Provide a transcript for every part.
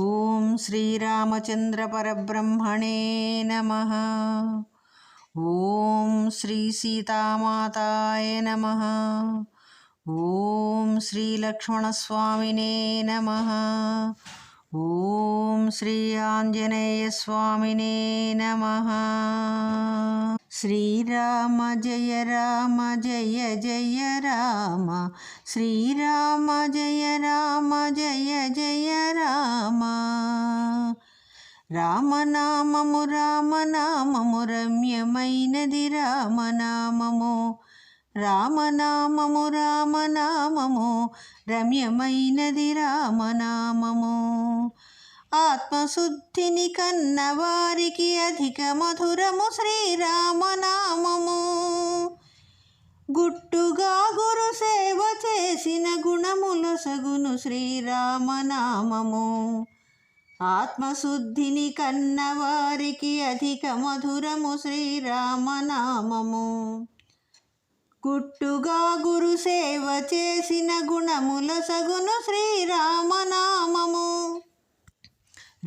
ఓం శ్రీరామచంద్ర పరబ్రహ్మణే నమ. ఓం శ్రీ సీతామాతాయ నమ. ఓం శ్రీ లక్ష్మణస్వామినే నమ. ఓం శ్రీ ఆంజనేయ స్వామినే నమ. శ్రీరామ జయ రామ జయ జయ రామ. శ్రీరామ జయ రామ జయ జయ రామనామము రామనామము రమ్యమైనది రామనామము. రామనామము రామనామము రమ్యమైనది రామనామము. ఆత్మశుద్ధిని కన్నవారికి అధిక మధురము శ్రీరామనామము. గుట్టుగా గురు సేవ చేసిన గుణములసగును శ్రీరామనామము. ఆత్మశుద్ధిని కన్నవారికి అధిక మధురము శ్రీరామనామము. గుట్టుగా గురు సేవ చేసిన గుణముల సగును శ్రీరామనామము.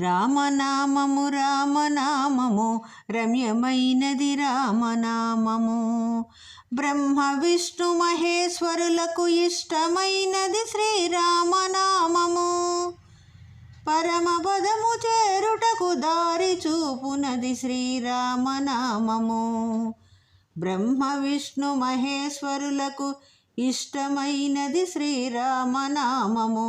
రామనామము రామనామము రమ్యమైనది రామనామము. బ్రహ్మ విష్ణు మహేశ్వరులకు ఇష్టమైనది శ్రీరామనామము. పరమపదము చేరుటకు దారి చూపునది శ్రీరామనామము. బ్రహ్మ విష్ణు మహేశ్వరులకు ఇష్టమైనది శ్రీరామనామము.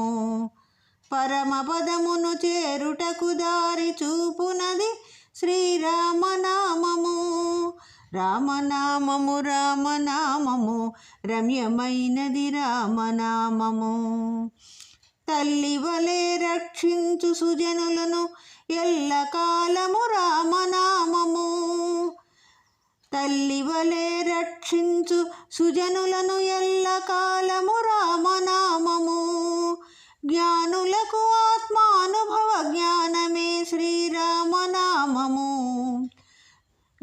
పరమపదమును చేరుటకు దారి చూపునది శ్రీరామనామము. రామనామము రామనామము రమ్యమైనది రామనామము. తల్లివలే రక్షించు సుజనులను ఎల్లకాలము రామనామము. తల్లివలే రక్షించు సుజనులను ఎల్లకాలము రామనామము. జ్ఞానులకు ఆత్మానుభవ జ్ఞానమే శ్రీరామనామము.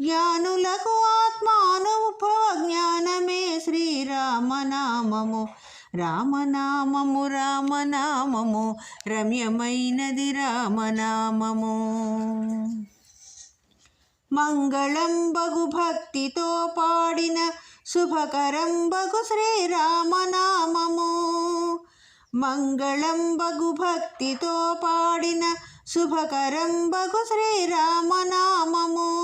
జ్ఞానులకు ఆత్మానుభవ జ్ఞానమే శ్రీరామనామము. రామనామము రామనామము రమ్యమైనది రామనామము. మంగళం బగు భక్తితో పాడిన శుభకరం బగు శ్రీరామనామము మంగళం బగు భక్తితో పాడిన శుభకరం బగు శ్రీరామనామము